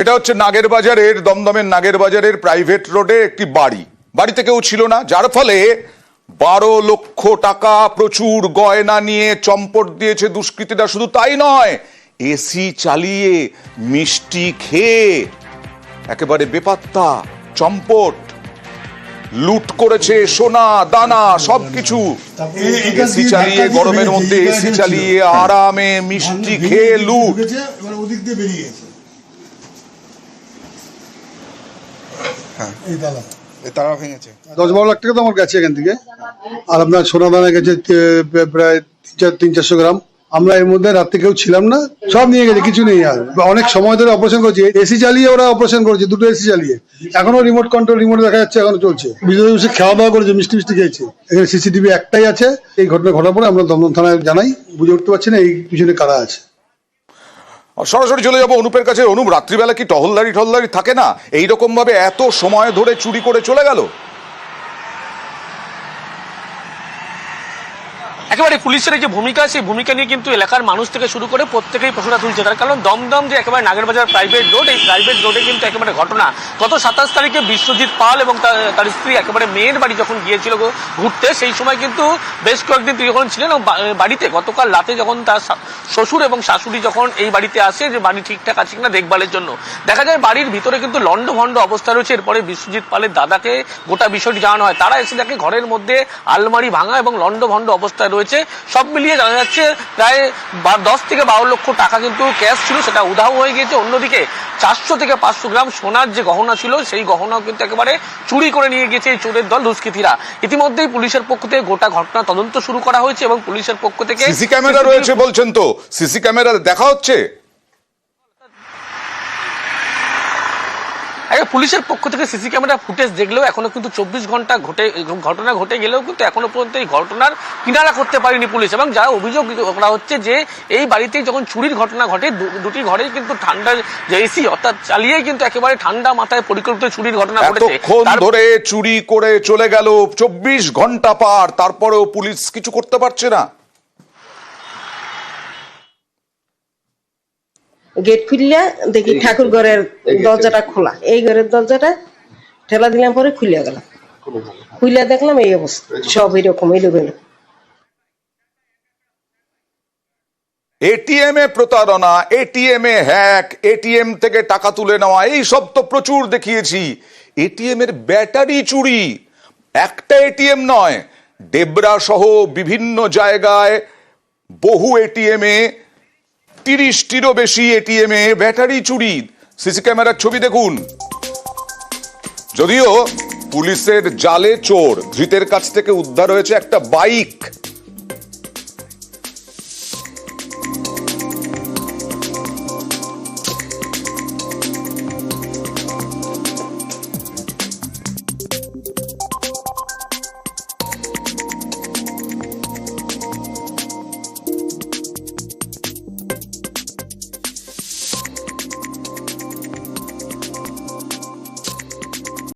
এটা হচ্ছে নাগের বাজারের দমদমের নাগের বাজারের প্রাইভেট রোডে একটি বাড়ি। বাড়িতে কেউ ছিল না যার ফলে বারো লক্ষ টাকা প্রচুর গয়না নিয়ে চম্পট দিয়েছে দুষ্কৃতীরা। শুধু তাই নয় এসি চালিয়ে মিষ্টি খেয়ে একেবারে বেপাত্তা চম্পট লুট করেছে সোনা দানা সবকিছু। এসি চালিয়ে গরমের মধ্যে এসি চালিয়ে আরামে মিষ্টি খেয়ে লুট। ওদিক দিয়ে বেরিয়ে গেছে। এই তালা। এ তারা ভেঙেছে। দশ বারো লাখ টাকা তো আমার গেছে এখান থেকে। আর আপনার সোনা দানা গেছে প্রায় তিন চার তিন চারশো গ্রাম। আমরা এর মধ্যে রাত্রে কেউ ছিলাম না সব নিয়ে গেছে কিছু নেই আর। অনেক সময় ধরে অপারেশন করছে। এসি চালিয়ে ওরা অপারেশন করেছে দুটো এসি চালিয়ে। এখনও রিমোট কন্ট্রোল রিমোট দেখা যাচ্ছে এখনও চলছে। বিজয় বসে খাওয়া দাওয়া করেছে মিষ্টি মিষ্টি খেয়েছে। এখানে সিসিটিভি একটাই আছে। এই ঘটনা ঘটার পরে আমরা দমদম থানায় জানাই বুঝে উঠতে পারছি না এই পিছনে কারা আছে। সরাসরি চলে যাব অনুপের কাছে। অনুপ, রাত্রিবেলা কি টহলদারি টহলদারি থাকে না? এইরকম ভাবে এত সময় ধরে চুরি করে চলে গেল? একেবারে পুলিশের যে ভূমিকা, সেই ভূমিকা নিয়ে কিন্তু এলাকার মানুষ থেকে শুরু করে প্রত্যেকেই প্রশ্নটা তুলছে। তার কারণ দমদম যে একেবারে নাগেরবাজার প্রাইভেট রোড এই প্রাইভেট রোডে কিন্তু একেবারে ঘটনা। গত সাতাশ তারিখে বিশ্বজিৎ পাল এবং তার- তার স্ত্রী একেবারে মেয়ের বাড়ি যখন গিয়েছিল ঘুরতে, সেই সময় কিন্তু বেশ কয়েকদিন তিনি যখন ছিলেন বাড়িতে, গতকাল রাতে যখন তার শ্বশুর এবং শাশুড়ি যখন এই বাড়িতে আসে যে বাড়ি ঠিকঠাক আছে কিনা দেখভালের জন্য। দেখা যায় বাড়ির ভিতরে কিন্তু লন্ড ভন্ড অবস্থা রয়েছে। এরপরে বিশ্বজিৎ পালের দাদাকে গোটা বিষয়টি জানানো হয়। তারা এসে দেখে ঘরের মধ্যে আলমারি ভাঙা এবং লন্ড ভন্ড অবস্থায় রয়েছে। সব মিলিয়ে জানা যাচ্ছে প্রায় দশ থেকে বারো লক্ষ টাকা কিন্তু ক্যাশ ছিল সেটা উধাও হয়ে গিয়েছে। অন্যদিকে চারশো থেকে পাঁচশো গ্রাম সোনার যে গহনা ছিল সেই গহনাও কিন্তু একেবারে চুরি করে নিয়ে গেছে এই চোরের দল দুষ্কৃতীরা। ইতিমধ্যেই পুলিশের পক্ষ থেকে গোটা ঘটনা তদন্ত শুরু করা হয়েছে এবং পুলিশের পক্ষ থেকে সিসি ক্যামেরা রয়েছে বলছেন তো। সিসি ক্যামেরা দেখা হচ্ছে? আগে পুলিশের পক্ষ থেকে সিসি ক্যামেরা ফুটেজ দেখলেও এখনও কিন্তু চব্বিশ ঘণ্টা ঘটে ঘটনা ঘটে গেলেও কিন্তু এখনও পর্যন্ত এই ঘটনার কিনারা করতে পারেনি পুলিশ। এবং যা অভিযোগ করা হচ্ছে যে এই বাড়িতেই যখন চুরির ঘটনা ঘটে দুটি ঘরেই কিন্তু ঠান্ডা যে এসি অর্থাৎ চালিয়েই কিন্তু একেবারে ঠান্ডা মাথায় পরিকল্পিত চুরির ঘটনা ঘটেছে। ধরে চুরি করে চলে গেল চব্বিশ ঘণ্টা পার তারপরেও পুলিশ কিছু করতে পারছে না। গেট খুললে দেখি ঠাকুর ঘরের দরজাটা খোলা। এই ঘরের দরজাটা ঠেলা দিলাম পরে খুলিয়া গেল খুলে দেখলাম এই অবস্থা। সব এরকম এলোমেলো। এটিএম এ প্রতারণা এটিএম এ হ্যাক এটিএম থেকে টাকা তুলে নেওয়া এই সব তো প্রচুর দেখিয়েছি। এটিএম এর ব্যাটারি চুরি। একটা এটিএম নয় ডেবরা সহ বিভিন্ন জায়গায় বহু এটিএম এ তিরিশটিরও বেশি এটিএম এ ব্যাটারি চুরি। সিসি ক্যামেরার ছবি দেখুন। যদিও পুলিশের জালে চোর, ধৃতের কাছ থেকে উদ্ধার হয়েছে একটা বাইক।